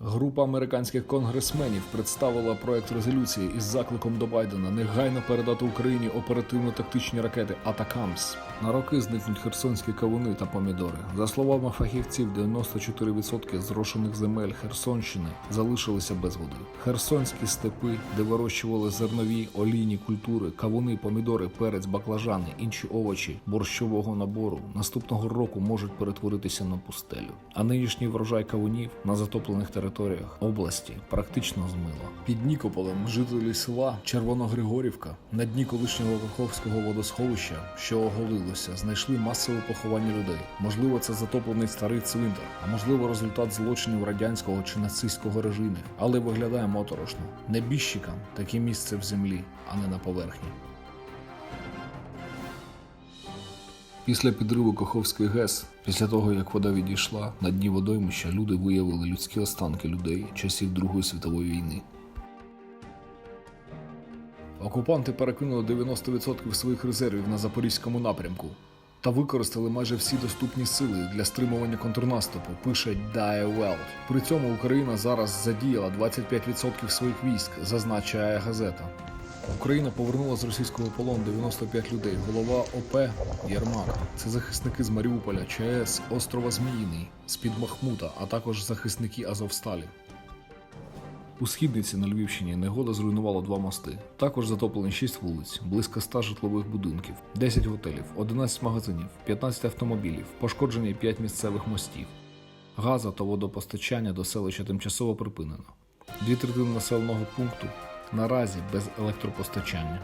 Група американських конгресменів представила проект резолюції із закликом до Байдена негайно передати Україні оперативно-тактичні ракети Атакамс. На роки зникнуть херсонські кавуни та помідори. За словами фахівців, 94% зрошених земель Херсонщини залишилися без води. Херсонські степи, де вирощували зернові олійні культури, кавуни, помідори, перець, баклажани, інші овочі борщового набору наступного року можуть перетворитися на пустелю. А нинішній врожай кавунів на затоплених територіях області практично змило. Під Нікополем жителі села Червоногригорівка на дні колишнього Каховського водосховища, що оголилося, знайшли масове поховання людей. Можливо, це затоплений старий цвинтар, а можливо, результат злочинів радянського чи нацистського режимів. Але виглядає моторошно. Небіжчикам таке місце в землі, а не на поверхні. Після підриву Каховської ГЕС, після того як вода відійшла, на дні водоймища люди виявили людські останки людей часів Другої світової війни. Окупанти перекинули 90% своїх резервів на запорізькому напрямку та використали майже всі доступні сили для стримування контрнаступу, пише Welt. При цьому Україна зараз задіяла 25% своїх військ, зазначає газета. Україна повернула з російського полону 95 людей. Голова ОП Єрмак. Це захисники з Маріуполя, ЧАЕС, острова Зміїний, з-під Махмута, а також захисники Азовсталі. У східниці на Львівщині негода зруйнувала два мости. Також затоплені 6 вулиць, близько 100 житлових будинків, 10 готелів, 11 магазинів, 15 автомобілів, пошкоджені 5 місцевих мостів. Газа та водопостачання до селища тимчасово припинено. Дві третини населеного пункту наразі без електропостачання.